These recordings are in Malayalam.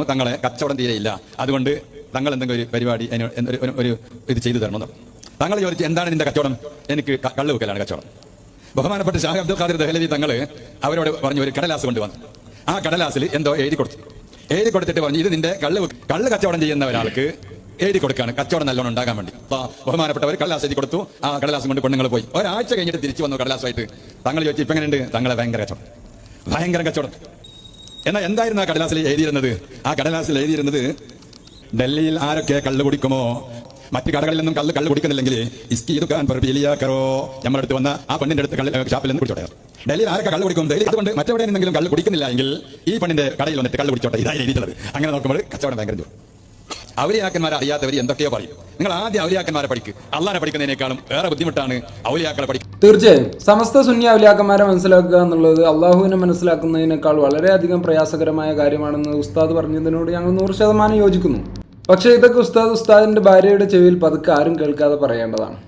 പറഞ്ഞു തങ്ങളെ കച്ചവടം തീരെയില്ല. അതുകൊണ്ട് തങ്ങൾ എന്തെങ്കിലും ഒരു പരിപാടി ഒരു- ഇത് ചെയ്തു തരണമെന്ന്. തങ്ങൾ ചോദിച്ചു എന്താണ് നിന്റെ കച്ചവടം? എനിക്ക് കള്ളു വെക്കലാണ് കച്ചവടം. ബഹുമാനപ്പെട്ട ഷാഹ് അബ്ദുൽ ഖാദിർ ദഹലവി തങ്ങൾ അവരോട് പറഞ്ഞു ഒരു കടലാസ് കൊണ്ടുവന്നു. ആ കടലാസിൽ എന്തോ എഴുതി കൊടുത്തു. എഴുതി കൊടുത്തിട്ട് പറഞ്ഞു ഇത് നിന്റെ കള്ള് കള്ളു കച്ചവടം ചെയ്യുന്ന ഒരാൾക്ക് എഴുതി കൊടുക്കാണ്. കച്ചവടം നല്ലോണം ഉണ്ടാകാൻ വേണ്ടി. അപ്പോൾ ബഹുമാനപ്പെട്ടവർ കടലാസ് എഴുതി കൊടുത്തു. ആ കടലാസ് കൊണ്ട് പെണ്ണുങ്ങൾ പോയി. ഒരാഴ്ച കഴിഞ്ഞിട്ട് തിരിച്ചു വന്നു കടലാസുമായിട്ട്. തങ്ങൾ ചോദിച്ചു ഇപ്പം എങ്ങനെയുണ്ട്? തങ്ങളെ ഭയങ്കര കച്ചവടം. ഭയങ്കര കച്ചവടം. എന്നാൽ എന്തായിരുന്നു ആ കടലാസിൽ എഴുതിയിരുന്നത്? ആ കടലാസിൽ എഴുതിയിരുന്നത് ഡൽഹിയിൽ ആരൊക്കെ കള്ള് കുടിക്കുമോ? മറ്റു കടകളിൽ നിന്നും കള്ള് കള്ള് കുടിക്കുന്നില്ലെങ്കിൽ ഇസ്കി ഇതുക്കാൻ കറോ നമ്മുടെ അടുത്ത് വന്ന ആ പെണ്ണിന്റെ അടുത്ത് കള്ള് ഷാപ്പിൽ നിന്ന് കുടിച്ചോട്ടെ. ഡൽഹിയിൽ ആരൊക്കെ കള്ള് കുടിക്കും? ഡൽഹി അതുകൊണ്ട് മറ്റെവിടെ നിന്നെങ്കിലും കള്ള് കുടിക്കുന്നില്ല എങ്കിൽ ഈ പെണ്ണിന്റെ കടയിൽ വന്നിട്ട് കള്ള് കുടിച്ചോട്ടെ. ഇതായി എഴുതിയിട്ടുള്ളത്. അങ്ങനെ നോക്കുമ്പോൾ കച്ചവടം ഭയങ്കര ദൂരം ആക്കന്മാരെ അറിയാത്തവർ എന്തൊക്കെയോ പറയും. നിങ്ങൾ ആദ്യം ഔലിയാക്കന്മാരെ പഠിക്ക്. അള്ളാനെ പഠിക്കുന്നതിനേക്കാളും വേറെ ബുദ്ധിമുട്ടാണ് ഔലിയാക്കളെ പഠിക്കുക തീർച്ചയായും. സമസ്ത സുന്നി ഔലിയാക്കന്മാരെ മനസ്സിലാക്കുക എന്നുള്ളത് അള്ളാഹുവിനെ മനസ്സിലാക്കുന്നതിനേക്കാൾ വളരെയധികം പ്രയാസകരമായ കാര്യമാണെന്ന് ഉസ്താദ് പറഞ്ഞതിനോട് ഞങ്ങൾ നൂറ് ശതമാനം യോജിക്കുന്നു. പക്ഷേ ഇതൊക്കെ ഉസ്താദ് ഉസ്താദിന്റെ ഭാര്യയുടെ ചെവിയിൽ പതുക്കെ ആരും കേൾക്കാതെ പറയേണ്ടതാണ്.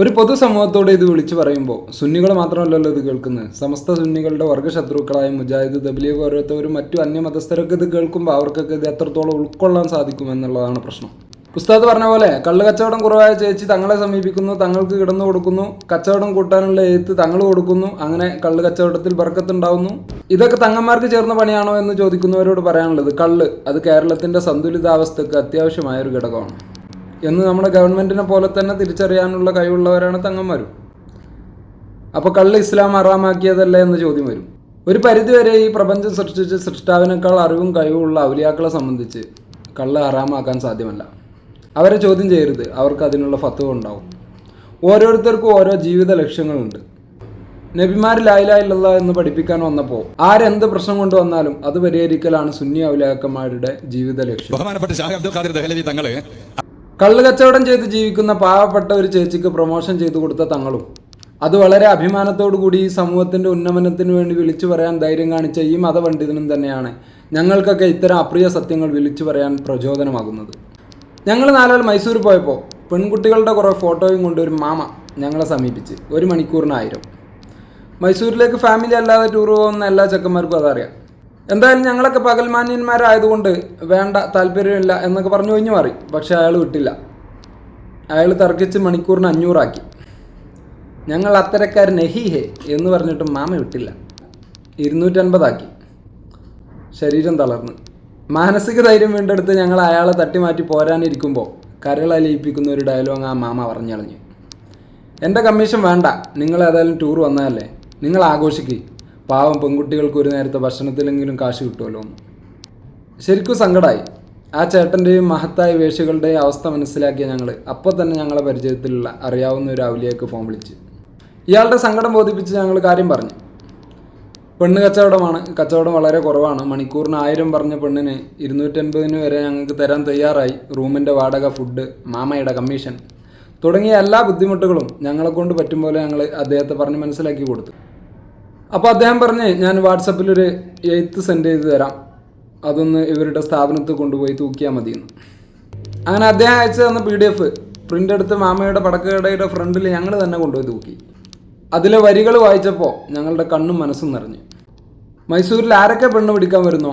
ഒരു പൊതുസമൂഹത്തോട് ഇത് വിളിച്ചു പറയുമ്പോൾ സുന്നികൾ മാത്രമല്ലല്ലോ ഇത് കേൾക്കുന്നത്. സമസ്ത സുന്നികളുടെ വർഗശത്രുക്കളായ മുജാഹിദ് തബ്ലീഗ് ഓരോരുത്തരും മറ്റു അന്യമതസ്ഥരൊക്കെ ഇത് കേൾക്കുമ്പോൾ അവർക്കൊക്കെ ഇത് എത്രത്തോളം ഉൾക്കൊള്ളാൻ സാധിക്കും എന്നുള്ളതാണ് പ്രശ്നം. ഉസ്താദ് പറഞ്ഞ പോലെ കള്ള് കച്ചവടം കുറവായ ചേച്ചി തങ്ങളെ സമീപിക്കുന്നു തങ്ങൾക്ക് കിടന്നു കൊടുക്കുന്നു കച്ചവടം കൂട്ടാനുള്ള എഴുത്ത് തങ്ങൾ കൊടുക്കുന്നു അങ്ങനെ കള്ള് കച്ചവടത്തിൽ ബർക്കത്തുണ്ടാവുന്നു. ഇതൊക്കെ തങ്ങന്മാർക്ക് ചേർന്ന പണിയാണോ എന്ന് ചോദിക്കുന്നവരോട് പറയാനുള്ളത് കള്ള് അത് കേരളത്തിന്റെ സന്തുലിതാവസ്ഥക്ക് അത്യാവശ്യമായ ഒരു ഘടകമാണ്. എന്ന് നമ്മുടെ ഗവൺമെന്റിനെ പോലെ തന്നെ തിരിച്ചറിയാനുള്ള കഴിവുള്ളവരാണ് തങ്ങന്മാരും. അപ്പോൾ കള്ള് ഇസ്ലാം അറാമാക്കിയതല്ലേ എന്ന ചോദ്യം വരും. ഒരു പരിധിവരെ ഈ പ്രപഞ്ചം സൃഷ്ടിച്ച് സൃഷ്ടാവിനേക്കാൾ അറിവും കഴിവുള്ള ഔലിയാക്കളെ സംബന്ധിച്ച് കള്ള് ഹറാമാക്കാൻ സാധ്യമല്ല. അവരെ ചോദ്യം ചെയ്യരുത്. അവർക്ക് അതിനുള്ള ഫത്വം ഉണ്ടാവും. ഓരോരുത്തർക്കും ഓരോ ജീവിത ലക്ഷ്യങ്ങളുണ്ട്. നബിമാർ ലായിലായില്ല എന്ന് പഠിപ്പിക്കാൻ വന്നപ്പോൾ ആരെന്ത് പ്രശ്നം കൊണ്ടുവന്നാലും അത് പരിഹരിക്കലാണ് സുന്നി ഔലാക്കന്മാരുടെ ജീവിത ലക്ഷ്യം. ബഹുമാനപ്പെട്ട ഷാഹ് അബ്ദുൽ ഖാദിർ ദഹലവി തങ്ങൾ കള്ള് കച്ചവടം ചെയ്ത് ജീവിക്കുന്ന പാവപ്പെട്ട ഒരു ചേച്ചിക്ക് പ്രൊമോഷൻ ചെയ്തു കൊടുത്ത തങ്ങളും. അത് വളരെ അഭിമാനത്തോടു കൂടി ഈ സമൂഹത്തിന്റെ ഉന്നമനത്തിന് വേണ്ടി വിളിച്ചു പറയാൻ ധൈര്യം കാണിച്ച ഈ മതപണ്ഡിതനും തന്നെയാണ് ഞങ്ങൾക്കൊക്കെ ഇത്തരം അപ്രിയ സത്യങ്ങൾ വിളിച്ചു പറയാൻ പ്രചോദനമാകുന്നത്. ഞങ്ങൾ നാലാൾ മൈസൂർ പോയപ്പോൾ പെൺകുട്ടികളുടെ കുറേ ഫോട്ടോയും കൊണ്ട് ഒരു മാമ ഞങ്ങളെ സമീപിച്ച്. ഒരു മണിക്കൂറിന് ആയിരം. മൈസൂരിലേക്ക് ഫാമിലി അല്ലാതെ ടൂർ പോകുന്ന എല്ലാ ചെക്കന്മാർക്കും അതറിയാം. എന്തായാലും ഞങ്ങളൊക്കെ പകൽമാന്യന്മാരായതുകൊണ്ട് വേണ്ട താല്പര്യമില്ല എന്നൊക്കെ പറഞ്ഞു കഴിഞ്ഞു മാറി. പക്ഷെ അയാൾ വിട്ടില്ല. അയാൾ തർക്കിച്ച് മണിക്കൂറിന് അഞ്ഞൂറാക്കി. ഞങ്ങൾ അത്തരക്കാരൻ നെഹിഹെ എന്ന് പറഞ്ഞിട്ട് മാമ വിട്ടില്ല. ഇരുന്നൂറ്റൻപതാക്കി. ശരീരം തളർന്ന്. മാനസിക ധൈര്യം വീണ്ടെടുത്ത് ഞങ്ങൾ അയാളെ തട്ടിമാറ്റി പോരാനിരിക്കുമ്പോൾ കരളലിയിപ്പിക്കുന്ന ഒരു ഡയലോഗ് ആ മാമ പറഞ്ഞളഞ്ഞു. എന്റെ കമ്മീഷൻ വേണ്ട. നിങ്ങൾ ഏതായാലും ടൂർ വന്നതല്ലേ? നിങ്ങൾ ആഘോഷിക്കുക പാവം പെൺകുട്ടികൾക്ക് ഒരു നേരത്തെ ഭക്ഷണത്തിലെങ്കിലും കാശ് കിട്ടുമല്ലോ ശരിക്കും സങ്കടമായി ആ ചേട്ടന്റെയും മഹത്തായ വേഷികളുടെയും അവസ്ഥ മനസ്സിലാക്കിയ ഞങ്ങൾ അപ്പോൾ തന്നെ ഞങ്ങളെ പരിചയത്തിലുള്ള അറിയാവുന്ന ഒരു അവലിയേക്ക് ഫോൺ വിളിച്ച്. ഇയാളുടെ സങ്കടം ബോധിപ്പിച്ച് ഞങ്ങൾ കാര്യം പറഞ്ഞു. പെണ്ണ് കച്ചവടമാണ്. കച്ചവടം വളരെ കുറവാണ്. മണിക്കൂറിന് ആയിരം പറഞ്ഞ പെണ്ണിന് ഇരുന്നൂറ്റൻപതിന് വരെ ഞങ്ങൾക്ക് തരാൻ തയ്യാറായി. റൂമിന്റെ വാടക ഫുഡ് മാമയുടെ കമ്മീഷൻ. തുടങ്ങിയ എല്ലാ ബുദ്ധിമുട്ടുകളും ഞങ്ങളെ കൊണ്ട് പറ്റും പോലെ ഞങ്ങൾ അദ്ദേഹത്തെ പറഞ്ഞ് മനസ്സിലാക്കി കൊടുത്തു. അപ്പോൾ അദ്ദേഹം പറഞ്ഞ് ഞാൻ വാട്സപ്പിലൊരു എയ്ത്ത് സെൻഡ് ചെയ്ത് തരാം. അതൊന്ന് ഇവരുടെ സ്ഥാപനത്തിൽ കൊണ്ടുപോയി തൂക്കിയാൽ മതിയെന്ന്. അങ്ങനെ അദ്ദേഹം അയച്ചു തന്ന പി ഡി എഫ് പ്രിന്റ് എടുത്ത് മാമയുടെ പടക്കടയുടെ ഫ്രണ്ടിൽ ഞങ്ങൾ തന്നെ കൊണ്ടുപോയി തൂക്കി. അതിലെ വരികൾ വായിച്ചപ്പോൾ ഞങ്ങളുടെ കണ്ണും മനസ്സും നിറഞ്ഞു. മൈസൂരിൽ ആരൊക്കെ പെണ്ണ് പിടിക്കാൻ വരുന്നോ?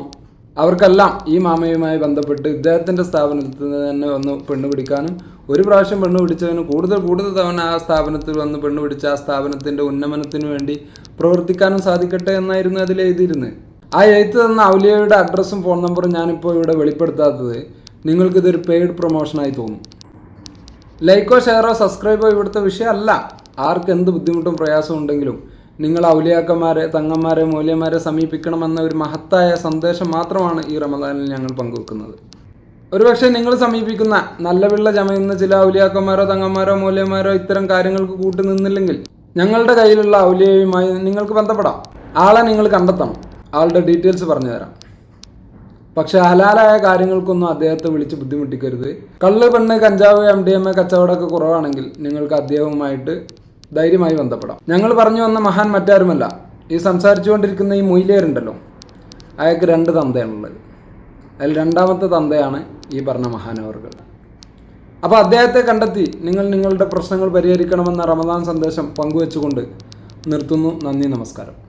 അവർക്കെല്ലാം ഈ മാമയുമായി ബന്ധപ്പെട്ട് ഇദ്ദേഹത്തിന്റെ സ്ഥാപനത്തിൽ നിന്ന് തന്നെ വന്ന് പെണ്ണ് പിടിക്കാനും ഒരു പ്രാവശ്യം പെണ്ണ് പിടിച്ചതിന് കൂടുതൽ കൂടുതൽ തവണ ആ സ്ഥാപനത്തിൽ വന്ന് പെണ്ണ് പിടിച്ച ആ സ്ഥാപനത്തിന്റെ ഉന്നമനത്തിന് വേണ്ടി പ്രവർത്തിക്കാനും സാധിക്കട്ടെ എന്നായിരുന്നു അതിൽ എഴുതിയിരുന്നത്. ആ എഴുത്ത് തന്ന ഔലിയയുടെ അഡ്രസ്സും ഫോൺ നമ്പറും ഞാനിപ്പോൾ ഇവിടെ വെളിപ്പെടുത്താത്തത് നിങ്ങൾക്കിതൊരു പെയ്ഡ് പ്രൊമോഷനായി തോന്നും. ലൈക്കോ ഷെയറോ സബ്സ്ക്രൈബോ ഇവിടുത്തെ വിഷയമല്ല. ആർക്ക് എന്ത് ബുദ്ധിമുട്ടും പ്രയാസവും ഉണ്ടെങ്കിലും നിങ്ങൾ ഔലിയാക്കന്മാരെ തങ്ങന്മാരെ മൂല്യന്മാരെ സമീപിക്കണമെന്ന ഒരു മഹത്തായ സന്ദേശം മാത്രമാണ് ഈ റമദാനിൽ ഞങ്ങൾ പങ്കുവെക്കുന്നത്. ഒരുപക്ഷെ നിങ്ങൾ സമീപിക്കുന്ന നല്ല പിള്ള ചമയുന്ന ചില ഔലിയാക്കന്മാരോ തങ്ങന്മാരോ മൂല്യന്മാരോ ഇത്തരം കാര്യങ്ങൾക്ക് കൂട്ടു നിന്നില്ലെങ്കിൽ ഞങ്ങളുടെ കയ്യിലുള്ള ഔലിയയുമായി നിങ്ങൾക്ക് ബന്ധപ്പെടാം. ആളെ നിങ്ങൾ കണ്ടെത്തണം. ആളുടെ ഡീറ്റെയിൽസ് പറഞ്ഞു തരാം. പക്ഷെ ഹലാലായ കാര്യങ്ങൾക്കൊന്നും അദ്ദേഹത്തെ വിളിച്ച് ബുദ്ധിമുട്ടിക്കരുത്. കള്ള് പെണ്ണ് കഞ്ചാവ് എം ഡി എം എ കച്ചവടമൊക്കെ കുറവാണെങ്കിൽ നിങ്ങൾക്ക് അദ്ദേഹവുമായിട്ട് ധൈര്യമായി ബന്ധപ്പെടാം. ഞങ്ങൾ പറഞ്ഞു വന്ന മഹാൻ മറ്റാരുമല്ല. ഈ സംസാരിച്ചുകൊണ്ടിരിക്കുന്ന ഈ മൊയിലേറുണ്ടല്ലോ അയാൾക്ക് രണ്ട് തന്തയാണുള്ളത്. അതിൽ രണ്ടാമത്തെ തന്തയാണ് ഈ പറഞ്ഞ മഹാനവർകൾ അപ്പോൾ അദ്ദേഹത്തെ കണ്ടെത്തി നിങ്ങൾ നിങ്ങളുടെ പ്രശ്നങ്ങൾ പരിഹരിക്കണമെന്ന റമദാൻ സന്ദേശം പങ്കുവെച്ചുകൊണ്ട് നിർത്തുന്നു. നന്ദി നമസ്കാരം.